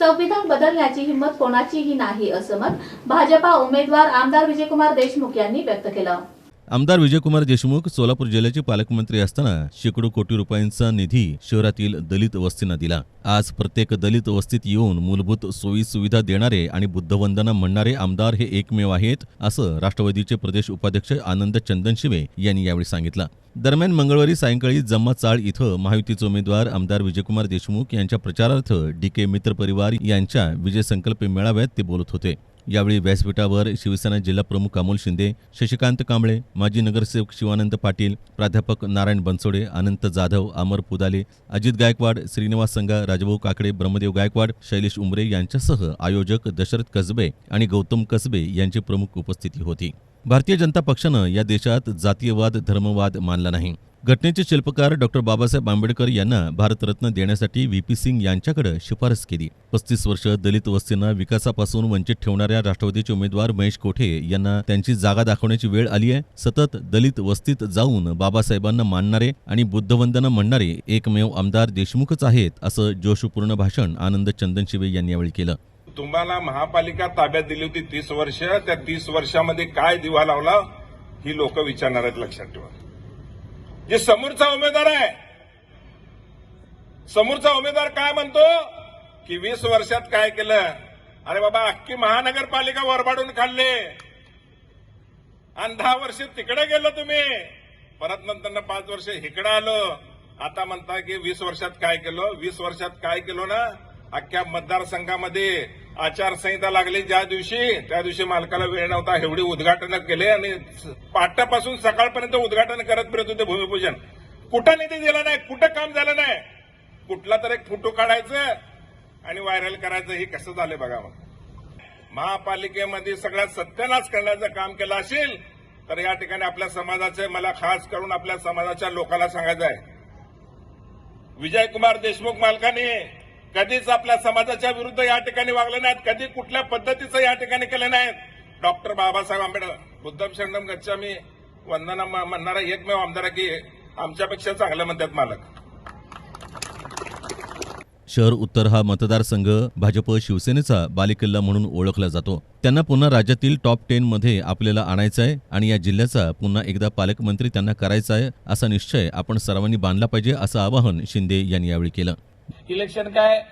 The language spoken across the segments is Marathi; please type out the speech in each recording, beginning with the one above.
संविधान बदलण्याची हिंमत कोणाचीही नाही असं मत भाजपा उमेदवार आमदार विजयकुमार देशमुख यांनी व्यक्त केलं. आमदार विजयकुमार देशमुख सोलापूर जिल्ह्याचे पालकमंत्री असताना शेकडो कोटी रुपयांचा निधी शहरातील दलित वस्तींना दिला. आज प्रत्येक दलित वस्तीत येऊन मूलभूत सोयी सुविधा देणारे आणि बुद्धवंदना म्हणणारे आमदार हे एकमेव आहेत असं राष्ट्रवादीचे प्रदेश उपाध्यक्ष आनंद चंदनशिवे यांनी यावेळी सांगितलं. दरम्यान मंगळवारी सायंकाळी जम्मा चाळ इथं महायुतीचे उमेदवार आमदार विजयकुमार देशमुख यांच्या प्रचारार्थ डी के मित्र परिवार यांच्या विजय संकल्प मेळाव्यात ते बोलत होते. यावेळी व्यासपीठावर शिवसेना जिल्हा प्रमुख अमोल शिंदे शशिकांत कांबळे माजी नगरसेवक शिवानंद पाटील प्राध्यापक नारायण बनसोडे अनंत जाधव अमर पुदाले अजित गायकवाड श्रीनिवास संघा राजभाऊ काकडे ब्रह्मदेव गायकवाड शैलेश उमरे यांच्यासह आयोजक दशरथ कसबे आणि गौतम कसबे यांची प्रमुख उपस्थिती होती. भारतीय जनता पक्षानं या देशात जातीयवाद धर्मवाद मानला नाही. घटनेचे शिल्पकार डॉक्टर बाबासाहेब आंबेडकर यांना भारतरत्न देण्यासाठी व्ही. पी. सिंग यांच्याकडे शिफारस केली. पस्तीस वर्ष दलित वस्तींना विकासापासून वंचित ठेवणाऱ्या राष्ट्रवादीचे उमेदवार महेश कोठे यांना त्यांची जागा दाखवण्याची वेळ आली आहे. सतत दलित वस्तीत जाऊन बाबासाहेबांना मानणारे आणि बुद्धवंदना म्हणणारे एकमेव आमदार देशमुखच आहेत असं जोशपूर्ण भाषण आनंद चंदनशिवे यांनी यावेळी केलं. तुम्हाला महापालिका ताब्यात दिली होती तीस वर्ष. त्या तीस वर्षामध्ये काय दिवा लावला ही लोक विचारणार आहेत लक्षात ठेवा. जे समोरचा उमेदवार आहे समोरचा उमेदवार काय म्हणतो? की वीस वर्षात काय केलं? अरे बाबा अख्खी महानगरपालिका वरबाडून खाल्ले. आणि दहा वर्ष तिकडे गेलो तुम्ही. परत नंतर पाच वर्ष इकडे आलो. आता म्हणता की वीस वर्षात काय केलं? वीस वर्षात काय केलो ना? अख्ख्या मतदारसंघामध्ये आचारसंहिता लागली ज्या दिवशी त्या दिवशी मालकाला वेळ नव्हता एवढी उद्घाटन केले आणि पाटापासून सकाळपर्यंत उद्घाटन करत फिरत होते भूमिपूजन. कुठं निधी दिला नाही कुठं काम झालं नाही? कुठला तर एक फोटो काढायचं आणि व्हायरल करायचं हे कसं झालं बघा मग. महापालिकेमध्ये सगळ्यात सत्यानाश करण्याचं काम केलं असेल तर या ठिकाणी आपल्या समाजाचे मला खास करून आपल्या समाजाच्या लोकांना सांगायचं आहे. विजयकुमार देशमुख मालकाने कधीच आपल्या समाजाच्या विरुद्ध या ठिकाणी वागले नाहीत. कधी कुठल्या पद्धतीचं या ठिकाणी केलं नाहीत. डॉक्टर बाबासाहेब आंबेडकर. बुद्धम शरणम गच्छामी वंदना म्हणणारा एकमेव आमदार की आमच्यापेक्षा चांगलं म्हणतात मालक. शहर उत्तर हा मतदारसंघ भाजप शिवसेनेचा बालेकिल्ला म्हणून ओळखला जातो. त्यांना पुन्हा राज्यातील टॉप टेन मध्ये आपल्याला आणायचं आहे आणि या जिल्ह्याचा पुन्हा एकदा पालकमंत्री त्यांना करायचा आहे असा निश्चय आपण सर्वांनी बांधला पाहिजे असं आवाहन शिंदे यांनी यावेळी केलं. इलेक्शन काय?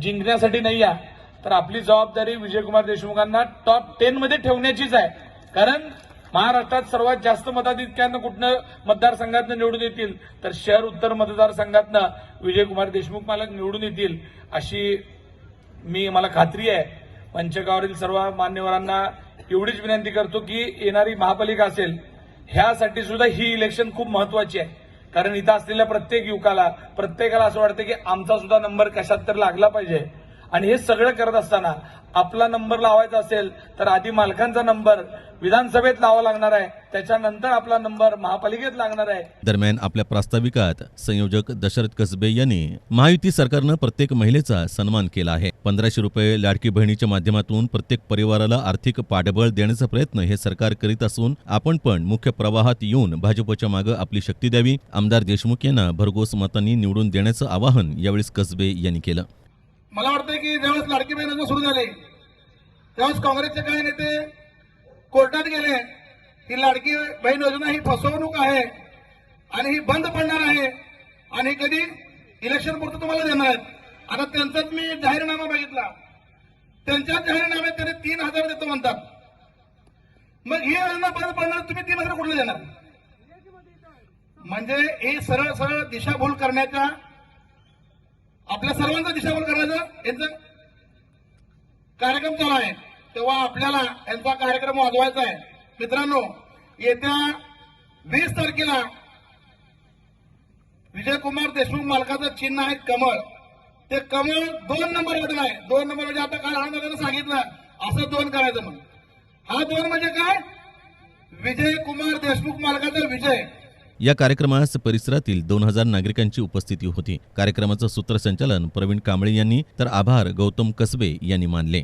जिंकण्यासाठी नाही आहे. तर आपली जबाबदारी विजयकुमार देशमुखांना टॉप टेन मध्ये ठेवण्याचीच आहे. कारण महाराष्ट्रात सर्वात जास्त मताधिक्यानं कुठनं मतदारसंघातनं निवडून येतील? तर शहर उत्तर मतदारसंघातनं विजयकुमार देशमुख मला निवडून येतील अशी मी मला खात्री आहे. पंचगावरील सर्व मान्यवरांना एवढीच विनंती करतो की येणारी महापालिका असेल ह्यासाठी सुद्धा ही इलेक्शन खूप महत्वाची आहे. कारण इथं असलेल्या प्रत्येक युवकाला प्रत्येकाला असं वाटतं की आमचा सुद्धा नंबर कशात तर लागला पाहिजे. आणि हे सगळं करत असताना आपला नंबर लावायचा असेल तर आधी मालकांचा नंबर विधानसभेत लावा लागणार आहे. त्याच्यानंतर आपला नंबर महापालिकेत लागणार आहे. दरम्यान आपल्या प्रास्ताविकात संयोजक दशरथ कसबे यांनी महायुती सरकारनं प्रत्येक महिलेचा सन्मान केला आहे. पंधराशे रुपये लाडकी बहिणीच्या माध्यमातून प्रत्येक परिवाराला आर्थिक पाठबळ देण्याचा प्रयत्न हे सरकार करीत असून आपण पण मुख्य प्रवाहात येऊन भाजपच्या मागे आपली शक्ती द्यावी. आमदार देशमुख यांना भरघोस मतांनी निवडून देण्याचं आवाहन यावेळी कसबे यांनी केलं. मला वाटतं की ज्यावेळेस लाडकी बहीण योजना सुरू झाली त्यावेळेस काँग्रेसचे काही नेते कोर्टात गेले. ही लाडकी बहीण योजना ही फसवणूक आहे आणि ही बंद पडणार आहे आणि कधी? इलेक्शन पुरतं तुम्हाला देणार आहेत. आता त्यांचाच मी जाहीरनामा बघितला. त्यांच्याच जाहीरनाम्यात त्यांनी तीन हजार देतो म्हणतात. मग ही योजना बंद पडणार तुम्ही तीन हजार कुठले देणार? म्हणजे ही सरळ सरळ दिशाभूल करण्याच्या आपल्या सर्वांचा दिशाभूल करायचं? यांचा कार्यक्रम चालू आहे. तेव्हा आपल्याला यांचा कार्यक्रम वाजवायचा आहे. मित्रांनो येत्या वीस तारखेला विजयकुमार देशमुख मालकाचं चिन्ह आहे कमळ. ते कमळ दोन नंबरमध्ये आहे. दोन नंबर म्हणजे आता काल आनंदानं सांगितलं असं दोन करायचं म्हणून. हा दोन म्हणजे काय? विजयकुमार देशमुख मालकाचा विजय. या कार्यक्रमास परिसरातील दोन हजार नागरिकांची उपस्थिती होती. कार्यक्रमाचं सूत्रसंचालन प्रवीण कांबळे यांनी. तर आभार गौतम कसबे यांनी मानले.